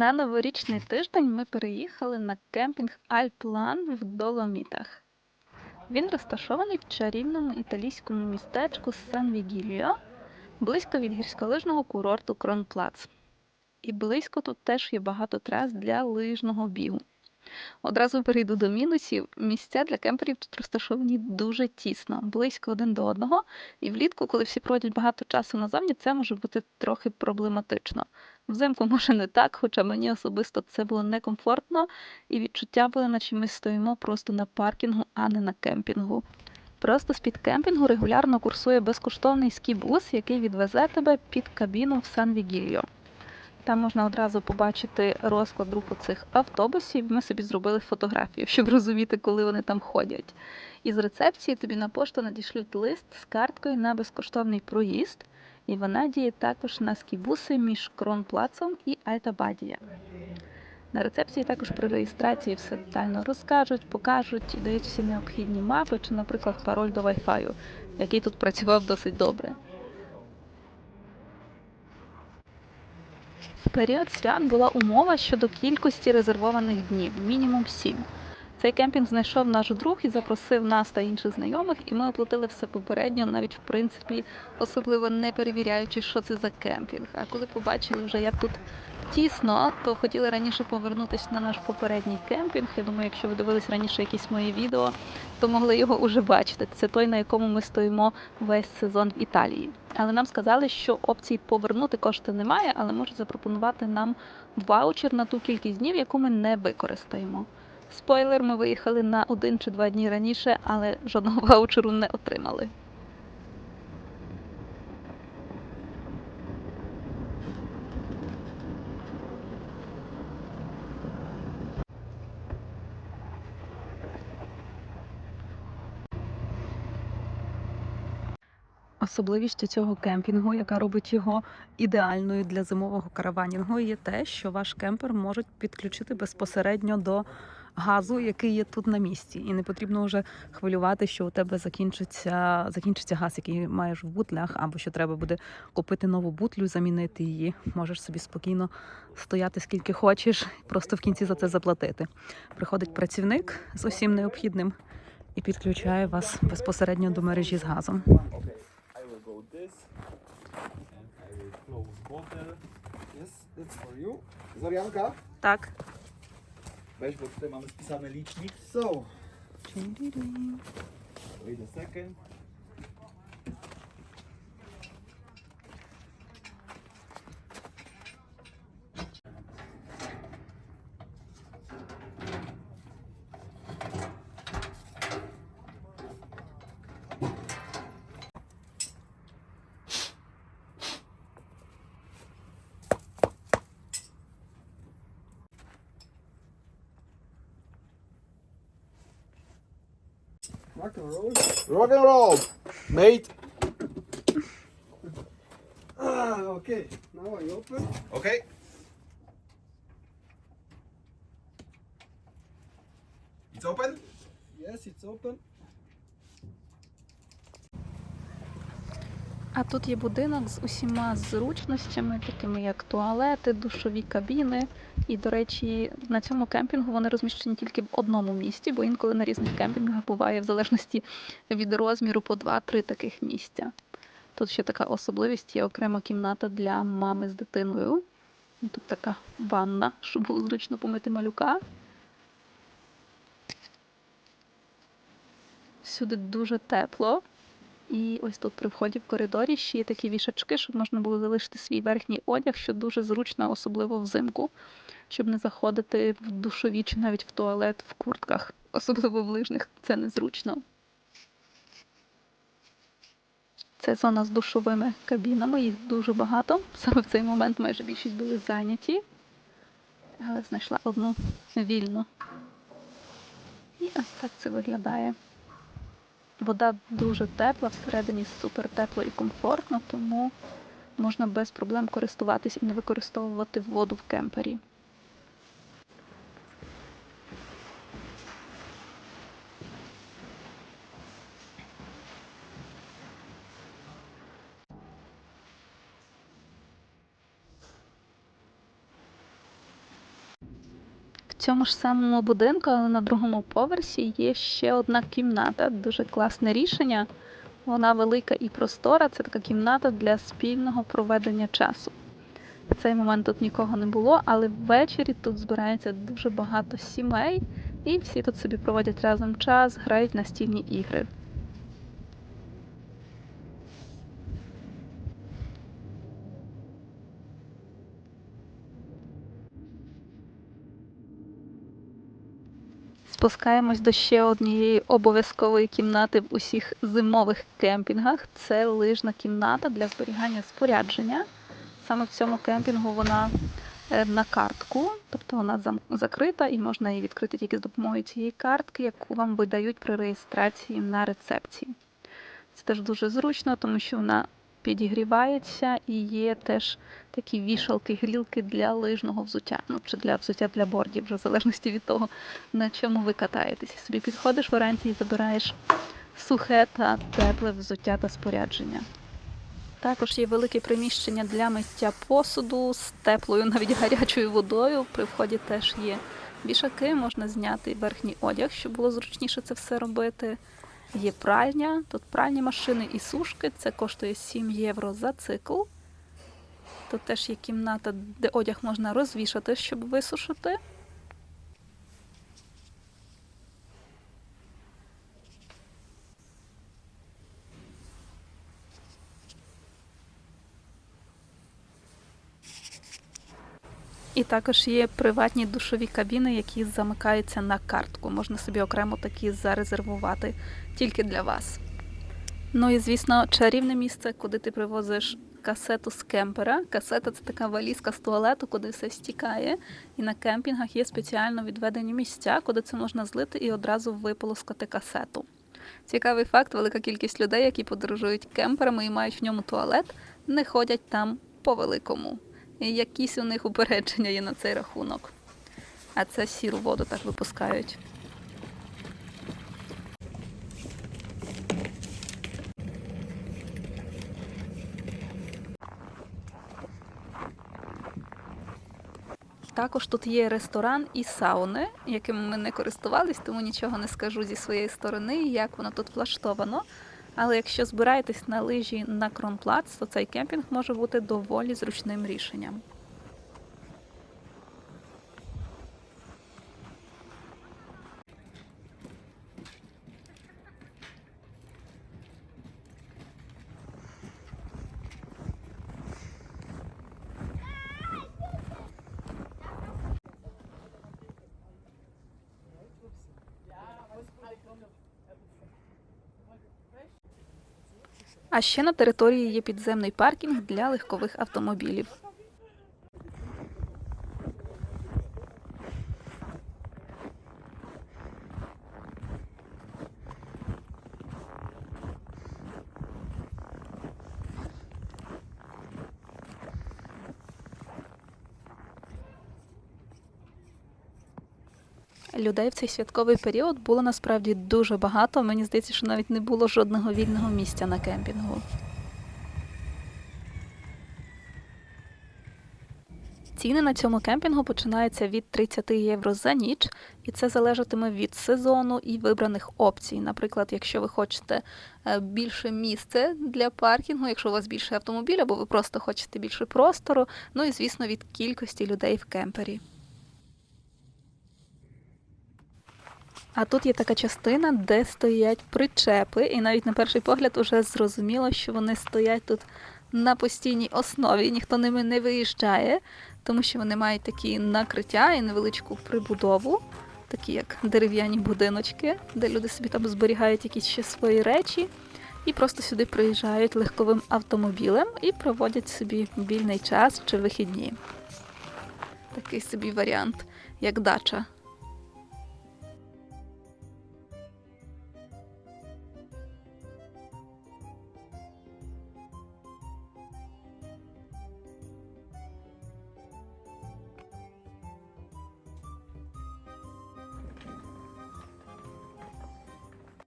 На новорічний тиждень ми переїхали на кемпінг Альплан в Доломітах. Він розташований в чарівному італійському містечку Сан-Вігіліо, близько від гірськолижного курорту Кронплац. І близько тут теж є багато трас для лижного бігу. Одразу перейду до мінусів. Місця для кемперів тут розташовані дуже тісно, близько один до одного. І влітку, коли всі проводять багато часу назовні, це може бути трохи проблематично. Взимку може не так, хоча мені особисто це було некомфортно, і відчуття були, наче ми стоїмо просто на паркінгу, а не на кемпінгу. Просто з-під кемпінгу регулярно курсує безкоштовний скібус, який відвезе тебе під кабіну в Сан-Вігіліо. Там можна одразу побачити розклад руху цих автобусів. Ми собі зробили фотографію, щоб розуміти, коли вони там ходять. Із рецепції тобі на пошту надішлють лист з карткою на безкоштовний проїзд, і вона діє також на скібуси між Кронплацом і Альтабадія. На рецепції також при реєстрації все детально розкажуть, покажуть і дають всі необхідні мапи чи, наприклад, пароль до Wi-Fi, який тут працював досить добре. В період свят була умова щодо кількості резервованих днів мінімум 7. Цей кемпінг знайшов наш друг і запросив нас та інших знайомих, і ми оплатили все попередньо, навіть в принципі, особливо не перевіряючи, що це за кемпінг. А коли побачили вже, як тут тісно, то хотіли раніше повернутися на наш попередній кемпінг. Я думаю, якщо ви дивились раніше якісь мої відео, то могли його уже бачити. Це той, на якому ми стоїмо весь сезон в Італії. Але нам сказали, що опції повернути кошти немає, але можуть запропонувати нам ваучер на ту кількість днів, яку ми не використаємо. Спойлер, ми виїхали на один чи два дні раніше, але жодного ваучеру не отримали. Особливістю цього кемпінгу, яка робить його ідеальною для зимового караванінгу, є те, що ваш кемпер можуть підключити безпосередньо до газу, який є тут на місці, і не потрібно вже хвилювати, що у тебе закінчиться, закінчиться газ, який маєш в бутлях, або що треба буде купити нову бутлю, замінити її. Можеш собі спокійно стояти скільки хочеш, просто в кінці за це заплатити. Приходить працівник з усім необхідним і підключає вас безпосередньо до мережі з газом. Yes, it's for. Zorianka. Так. Weź, bo tutaj mamy spisany licznik. So, Wait a second. And roll. Rock and roll, mate. Ah, okay. Now I open. Okay. It's open. Yes, it's open. А тут є будинок з усіма зручностями, такими як туалети, душові кабіни. І, до речі, на цьому кемпінгу вони розміщені тільки в одному місці, бо інколи на різних кемпінгах буває в залежності від розміру по 2-3 таких місця. Тут ще така особливість є окрема кімната для мами з дитиною. Тут така ванна, щоб було зручно помити малюка. Всюди дуже тепло. І ось тут при вході в коридорі ще є такі вішачки, щоб можна було залишити свій верхній одяг, що дуже зручно, особливо взимку, щоб не заходити в душові чи навіть в туалет в куртках, особливо в лижних, це незручно. Це зона з душовими кабінами, їх дуже багато. Саме в цей момент майже більшість були зайняті, але знайшла одну вільну. І ось так це виглядає. Вода дуже тепла, всередині супер тепло і комфортно, тому можна без проблем користуватись і не використовувати воду в кемпері. Цьому ж самому будинку, але на другому поверсі є ще одна кімната. Дуже класне рішення. Вона велика і простора. Це така кімната для спільного проведення часу. В цей момент тут нікого не було, але ввечері тут збирається дуже багато сімей, і всі тут собі проводять разом час, грають настільні ігри. Спускаємось до ще однієї обов'язкової кімнати в усіх зимових кемпінгах. Це лижна кімната для зберігання спорядження. Саме в цьому кемпінгу вона е, на картку, тобто вона закрита і можна її відкрити тільки з допомогою цієї картки, яку вам видають при реєстрації на рецепції. Це теж дуже зручно, тому що вона підігрівається і є теж такі вішалки, грілки для лижного взуття, ну чи для взуття для бордів, вже в залежності від того, на чому ви катаєтесь. Собі підходиш вранці і забираєш сухе та тепле взуття та спорядження. Також є велике приміщення для миття посуду з теплою, навіть гарячою водою. При вході теж є вішаки, можна зняти верхній одяг, щоб було зручніше це все робити. Є пральня, тут пральні машини і сушки. Це коштує 7 євро за цикл. Тут теж є кімната, де одяг можна розвішати, щоб висушити. І також є приватні душові кабіни, які замикаються на картку. Можна собі окремо такі зарезервувати тільки для вас. Ну і звісно, чарівне місце, куди ти привозиш касету з кемпера. Касета це така валізка з туалету, куди все стікає. І на кемпінгах є спеціально відведені місця, куди це можна злити і одразу виполоскати касету. Цікавий факт: велика кількість людей, які подорожують кемперами і мають в ньому туалет, не ходять там по великому. Якісь у них упередження є на цей рахунок. А це сіру воду так випускають. Також тут є ресторан і сауни, якими ми не користувались, тому нічого не скажу зі своєї сторони, як воно тут влаштовано. Але якщо збираєтесь на лижі на Кронплац, то цей кемпінг може бути доволі зручним рішенням. А ще на території є підземний паркінг для легкових автомобілів. Людей в цей святковий період було насправді дуже багато. Мені здається, що навіть не було жодного вільного місця на кемпінгу. Ціни на цьому кемпінгу починаються від 30 євро за ніч, і це залежатиме від сезону і вибраних опцій. Наприклад, якщо ви хочете е, більше місце для паркінгу, якщо у вас більше автомобіль, або ви просто хочете більше простору, ну і звісно від кількості людей в кемпері. А тут є така частина, де стоять причепи, і навіть на перший погляд уже зрозуміло, що вони стоять тут на постійній основі, ніхто ними не виїжджає, тому що вони мають такі накриття і невеличку прибудову, такі як дерев'яні будиночки, де люди собі там зберігають якісь ще свої речі, і просто сюди приїжджають легковим автомобілем і проводять собі вільний час чи вихідні. Такий собі варіант, як дача